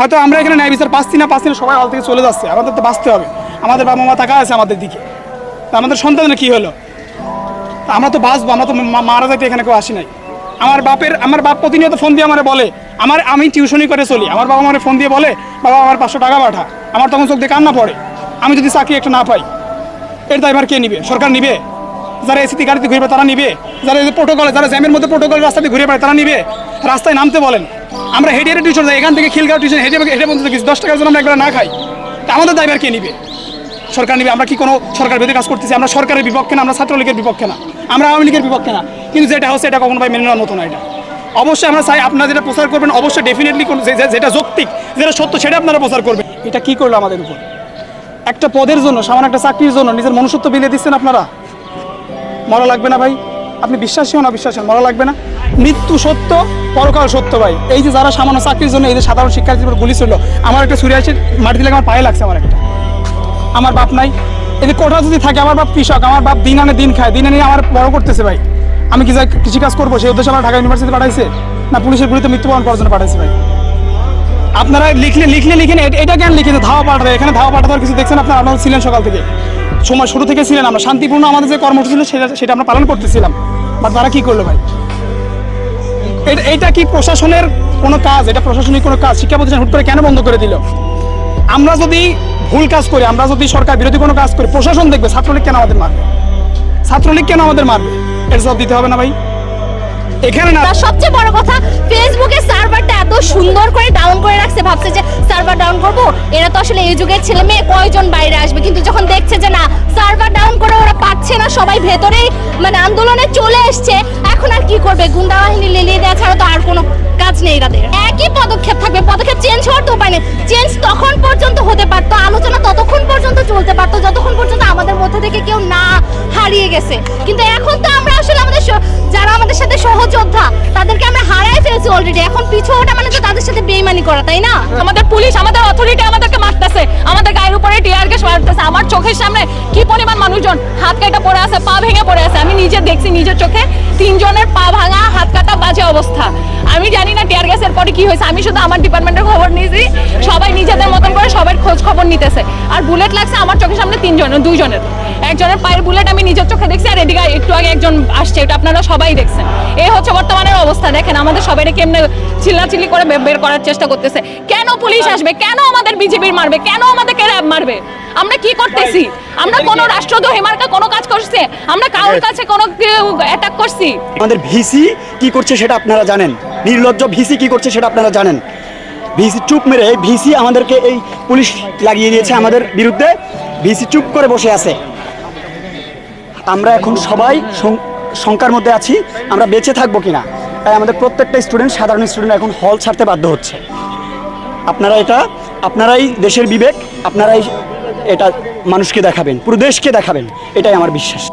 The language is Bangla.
হয়তো আমরা এখানে ন্যায় বিচার পাচ্ছি না পাচ্ছি না, সবাই হল থেকে চলে যাচ্ছে। আমাদের তো বাঁচতে হবে। আমাদের বাবা মা টাকা আছে আমাদের দিকে। তা আমাদের সন্তানের কি হলো? আমরা তো বাঁচবো, আমরা তো মারা যাইতে এখানে কেউ আসি নাই। আমার বাপের আমার বাপ প্রতিনিয়ত ফোন দিয়ে আমার বলে, আমার, আমি টিউশনই করে চলি। আমার বাবা আমার ফোন দিয়ে বলে, বাবা, আমার পাঁচশো টাকা পাঠা। আমার তখন চোখ দিয়ে কান্না পড়ে। আমি যদি চাকরি একটা না পাই, এর দায়ভার কে নিবে? সরকার নিবে? যারা এসিতে গাড়িতে ঘুরে তারা নিবে। যারা প্রোটোকলে যারা জ্যামের মধ্যে প্রোটোকল রাস্তাতে ঘুরে তারা নিবে। রাস্তায় নামতে বলেন। আমরা হেঁটে হেঁটে টিউশন যাই, এখান থেকে খিলগাঁও টিউশন হেঁটে হেঁটে পর্যন্ত কিছু দশ টাকার জন্য আমরা একবার না খাই। তা আমাদের দায়ভার কে নিবে? সরকার নিবে। আমরা কি কোনো সরকার বিরোধী কাজ করতেছি? আমরা সরকারের বিপক্ষে না, আমরা ছাত্রলীগের বিপক্ষে না। আমরা আওয়ামী লীগের বিপক্ষে না। কিন্তু যেটা হচ্ছে, এটা কখনো ভাই মেনে নেওয়ার মতো না এটা। অবশ্যই আমরা চাই আপনারা যেটা প্রচার করবেন, অবশ্যই ডেফিনেটলি যেটা যৌক্তিক, যেটা সত্য, সেটা আপনারা প্রচার করবেন। এটা কি করল আমাদের উপর? একটা পদের জন্য, সামান্য একটা চাকরির জন্য, নিজের মনুষ্যত্ব বিলিয়ে দিচ্ছেন আপনারা? মরা লাগবে না ভাই। আপনি বিশ্বাসী হন, অবিশ্বাসী হন, মরা লাগবে না। মৃত্যু সত্য, পরকাল সত্য ভাই। এই যে যারা সামান্য চাকরির জন্য এই যে সাধারণ শিক্ষার্থীর উপর গুলি ছিল আমার একটা সুরিয়াসের মাটি লাগে আমার পায়ে লাগছে আমার একটা। আমার বাপ নাই। যে কোঠা যদি থাকে, আমার বাপ কৃষক, আমার বাপ দিন আনে দিন খায়, দিন আনে আমার বড় করতেছে ভাই। আমি কি কৃষিকাজ করব, সেই উদ্দেশ্যে আমার ঢাকা ইউনিভার্সিটি পাঠাইছে? না পুলিশের বিরুদ্ধে মৃত্যুবরণ করার জন্য পাঠাইছে ভাই। আপনারা লিখলে লিখলে লিখেন এটা কেন লিখেন যে ধাওয়া পাঠাবে এখানে ধাওয়া পাঠাতে কিছু দেখছেন আপনারা আপনারা ছিলেন সকাল থেকে। সময় শুরু থেকে ছিলেন আমরা, শান্তিপূর্ণ আমাদের যে কর্মসূচি ছিল সেটা সেটা আমরা পালন করতেছিলাম। বাট তারা কী করল ভাই? এটা কি প্রশাসনের কোনো কাজ? এটা প্রশাসনিক কোনো কাজ? শিক্ষা প্রতিষ্ঠান হুট করে কেন বন্ধ করে দিল? আমরা যদি ভুল কাজ করি, আমরা যদি সরকার বিরোধী কোনো কাজ করি, প্রশাসন দেখবে ছাত্রলীগ কেন আমাদের মারবে? ছাত্রলীগ কেন আমাদের মারবে? এটা জবাব দিতে হবে না ভাই। এখানে না সবচেয়ে বড় কথা ফেসবুকে সার্ভারটা এত সুন্দর করে ডাউন করে রাখছে, ভাবছে যে সার্ভার ডাউন করব। এরা তো আসলে এই যুগের ছেলে মেয়ে, কয়জন বাইরে আসবে? কিন্তু যখন দেখছে যে না সার্ভার ডাউন করে ওরা পাচ্ছে না, সবাই ভেতরেই মানে আন্দোলনে চলে এসছে, এখন আর কি করবে? গুন্ডা বাহিনী লেলিয়ে দেওয়া ছাড়া তো আর কোনো কাজ নেই তাদের। একই পদক্ষেপ থাকবে, পদক্ষেপ চেঞ্জ হওয়ার তো উপায় নেই। চেঞ্জ তখন পর্যন্ত হতে পারতো, আলোচনা ততক্ষণ পর্যন্ত চলতে পারতো, যতক্ষণ পর্যন্ত আমাদের মধ্যে থেকে কেউ না হারিয়ে গেছে। কিন্তু এখন তো যারা আমাদের সাথে সহযোদ্ধা, তাদেরকে আমরা হারাই ফেলছি অলরেডি এখন পিছু ওটা মানে তো তাদের সাথে বেইমানি করা, তাই না? আমাদের পুলিশ, আমাদের অথরিটি আমাদেরকে মারতেছে। আমাদের গায়ের উপরে টিয়ার গ্যাস মারতেছে। আমার চোখের সামনে কি পরিমাণ মানুষজন হাত কাটা পড়ে আছে, পা ভেঙে পড়ে আছে? আমি নিজে দেখছি নিজের চোখে তিনজনের পা ভাঙা, হাত কাটা বাজে অবস্থা। আমি জানি না টিয়ার গ্যাসের পরে কি হয়েছে। আমি শুধু আমার ডিপার্টমেন্টের খবর নিয়েছি। সবাই নিজেদের মতন করে সবার খোঁজ খবর নিতেছে। আর বুলেট লাগছে আমার চোখের সামনে তিনজনের, দুইজনের। একজনের পায়ের বুলেট আমি নিজের চোখে দেখছি আর এদিকে একটু আগে একজন আসছে এটা আপনারা সবাই দেখছেন। এই হচ্ছে বর্তমানের অবস্থা দেখেন আমাদের সবাই কেমনে চিল্লাচিল্লি করে বের করার চেষ্টা করতেছে। কেন পুলিশ আসবে? কেন আমাদের বিজেপির মারবে? কেন আমাদেরকে র্যাব মারবে? আমরা কি করতেছি? আমরা কোনো রাষ্ট্রদ্রোহী মার্কা কোনো কাজ করছে? আমরা কারোর কাছে কোনো অ্যাটাক করছি? আমাদের ভিসি কি করছে সেটা আপনারা জানেন। নির্লজ্জ ভিসি কি করছে সেটা আপনারা জানেন। ভিসি চুপ মেরে ভিসি আমাদেরকে এই পুলিশ লাগিয়ে দিয়েছে আমাদের বিরুদ্ধে। ভিসি চুপ করে বসে আছে। আমরা এখন সবাই শঙ্কার মধ্যে আছি, আমরা বেঁচে থাকব কিনা? তাই আমাদের প্রত্যেকটা স্টুডেন্ট সাধারণ স্টুডেন্ট এখন হল ছাড়তে বাধ্য হচ্ছে। আপনারা এটা, আপনারাই দেশের বিবেক, আপনারাই এটা মানুষকে দেখাবেন, পুরো দেশকে দেখাবেন, এটাই আমার বিশ্বাস।